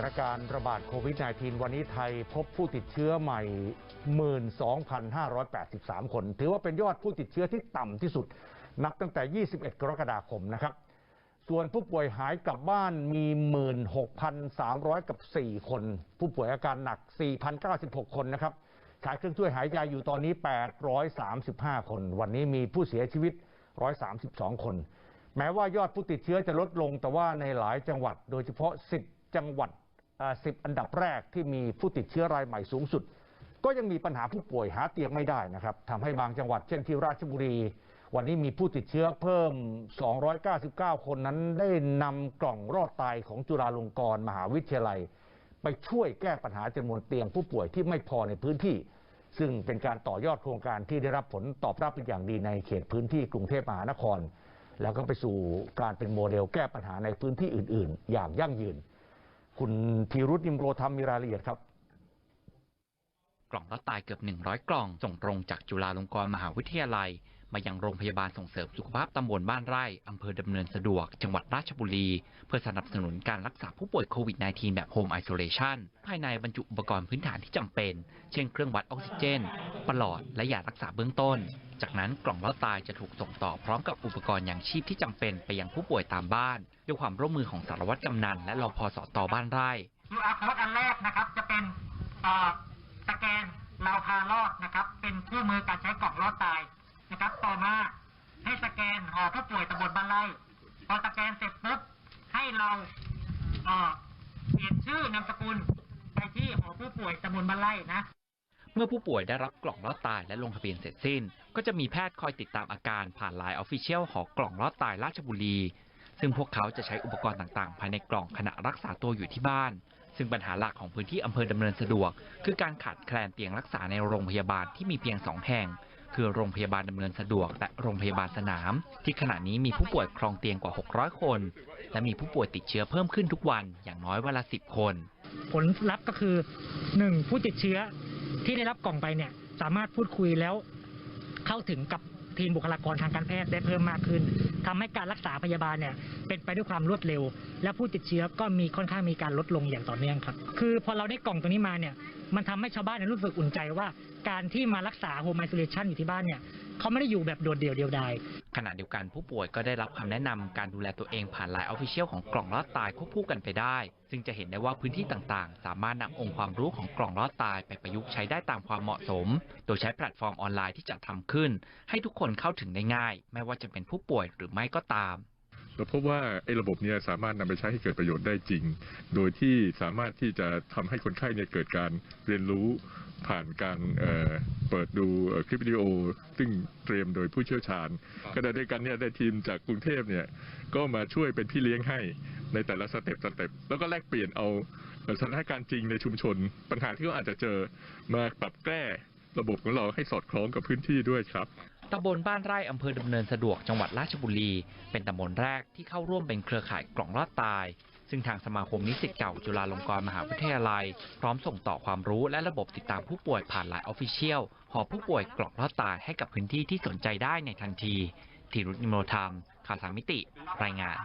ถานการณ์ระบาดโควิด -19 วันนี้ไทยพบผู้ติดเชื้อใหม่ 12,583 คน ถือว่าเป็นยอดผู้ติดเชื้อที่ต่ำที่สุด นับตั้งแต่ 21 กรกฎาคมนะครับ ส่วนผู้ป่วยหายกลับบ้านมี 16,300 กับ 4 คน ผู้ป่วยอาการหนัก 4,096 คนนะครับใช้เครื่องช่วยหายใจอยู่ตอนนี้ 835 คน วันนี้มีผู้เสียชีวิต 132 คนแม้ว่ายอดผู้ติดเชื้อจะลดลงแต่ว่าในหลายจังหวัด โดยเฉพาะ 10 จังหวัด อ่า10อันดับแรกที่มีผู้ติดเชื้อรายใหม่สูงสุด ก็ยังมีปัญหาผู้ป่วยหาเตียงไม่ได้นะครับทำให้บางจังหวัดเช่นที่ราชบุรี วันนี้มีผู้ติดเชื้อเพิ่ม 299 คนนั้นได้นำกล่องรอดตายของจุฬาลงกรณ์มหาวิทยาลัย ไปช่วยแก้ปัญหาจำนวนเตียงผู้ป่วยที่ไม่พอในพื้นที่ ซึ่งเป็นการต่อยอดโครงการที่ได้รับผลตอบรับเป็นอย่างดีในเขตพื้นที่กรุงเทพมหานคร แล้วก็ไปสู่การเป็นโมเดลแก้ปัญหาในพื้นที่อื่น ๆ อย่างยั่งยืน คุณธีรุธนิมโรธรรมมีรายละเอียดครับ กล่องรอดตายเกือบ 100 กล่อง ส่งตรงจากจุฬาลงกรณ์มหาวิทยาลัย มายังโรงพยาบาลส่งเสริมสุขภาพตำบลบ้านไร่อำเภอดำเนินสะดวก จังหวัดราชบุรี เพื่อสนับสนุนการรักษาผู้ป่วยโควิด -19 แบบโฮมไอโซเลชันภายในบรรจุอุปกรณ์พื้นฐานที่จำเป็น เช่นเครื่องวัดออกซิเจนปลอดและยารักษาเบื้องต้น จากนั้นกล่องรอดตายจะถูกส่งต่อพร้อมกับอุปกรณ์อย่างชีพที่จำเป็นไปยังผู้ป่วยตามบ้าน ด้วยความร่วมมือของสารวัตรกำนันและรอพสตบ้านไร่ QR code อันแรกนะครับจะเป็นสแกนเราพารอดนะครับ เป็นเครื่มือการใช้กล่องรอดตายนะครับ ต่อมาให้สแกนหอผู้ป่วยตำบลบ้านไร่พอสแกนเสร็จปุ๊บให้เราเอ่อเขียนชื่อนามสกุลไปที่หอผู้ป่วยตำบลบ้านไร่นะ เมื่อผู้ป่วยได้รับกล่องรอดตายและลงทะเบียนเสร็จสิ้น ก็จะมีแพทย์คอยติดตามอาการผ่านไลน์ออฟฟิเชียลหอกล่องรอดตายราชบุรี ซึ่งพวกเขาจะใช้อุปกรณ์ต่างๆ ภายในกล่องขณะรักษาตัวอยู่ที่บ้าน ซึ่งปัญหาหลักของพื้นที่อำเภอดำเนินสะดวก คือการขาดแคลนเตียงรักษาในโรงพยาบาลที่มีเพียงสองแห่ง คือโรงพยาบาลดำเนินสะดวก และโรงพยาบาลสนาม ที่ขณะนี้มีผู้ป่วยครองเตียงกว่า 600 คน และมีผู้ป่วยติดเชื้อเพิ่มขึ้นทุกวันอย่างน้อยวันละ 10 คน ผลลัพธ์ก็คือหนึ่งผู้ติดเชื้อ ที่ได้รับกล่องไปเนี่ยสามารถพูดคุยแล้วเข้าถึงกับทีมบุคลากรทางการแพทย์ได้เพิ่มมากขึ้นทำให้การรักษาพยาบาลเนี่ย เป็นไปด้วยความรวดเร็ว และผู้ติดเชื้อก็มีค่อนข้างมีการลดลงอย่างต่อเนื่องครับ คือพอเราได้กล่องตัวนี้มาเนี่ยมันทำให้ชาวบ้านรู้สึกอุ่นใจว่า การที่มารักษาโฮมไอโซเลชันอยู่ที่บ้านเนี่ยเขาไม่ได้อยู่แบบโดดเดี่ยวเดียวดายขณะเดียวกันผู้ป่วยก็ได้รับคำแนะนำการดูแลตัวเองผ่านไลน์ออฟฟิเชียลของกล่องรอดตายควบคู่กันไปได้ ซึ่งจะเห็นได้ว่าพื้นที่ต่างๆ สามารถนำองค์ความรู้ของกล่องรอดตายไปประยุกต์ใช้ได้ตามความเหมาะสม โดยใช้แพลตฟอร์มออนไลน์ที่จัดทำขึ้น ให้ทุกคนเข้าถึงได้ง่าย ไม่ว่าจะเป็นผู้ป่วยหรือไม่ก็ตาม เราพบว่าไอ้ระบบเนี้สามารถนำไปใช้ให้เกิดประโยชน์ได้จริง โดยที่สามารถที่จะทำให้คนไข้เนี่ยเกิดการเรียนรู้ผ่านการเอ่อเปิดดูเอ่อคลิปวิดีโอ ซึ่งเตรียมโดยผู้เชี่ยวชาญขณะเดียวกันเนี่ยได้ทีมจากกรุงเทพเนี่ยก็มาช่วยเป็นพี่เลี้ยงให้ในแต่ละสเต็ปสเต็ปแล้วก็แลกเปลี่ยนเอาสถานการณ์จริงในชุมชน ปัญหาที่เขาอาจจะเจอมาปรับแก้ระบบของเราให้สอดคล้องกับพื้นที่ด้วยครับ ตำบลบ้านไร่อำเภอดำเนินสะดวกจังหวัดราชบุรี เป็นตำบลแรกที่เข้าร่วมเป็นเครือข่ายกล่องรอดตาย ซึ่งทางสมาคมนิสิตเก่าจุฬาลงกรณ์มหาวิทยาลัย พร้อมส่งต่อความรู้และระบบติดตามผู้ป่วยผ่านไลน์ออฟฟิเชียลหอผู้ป่วยกล่องรอดตายให้กับพื้นที่ที่สนใจได้ในทันทีธีรุธนิโมธรรมข่าวสามมิติ รายงาน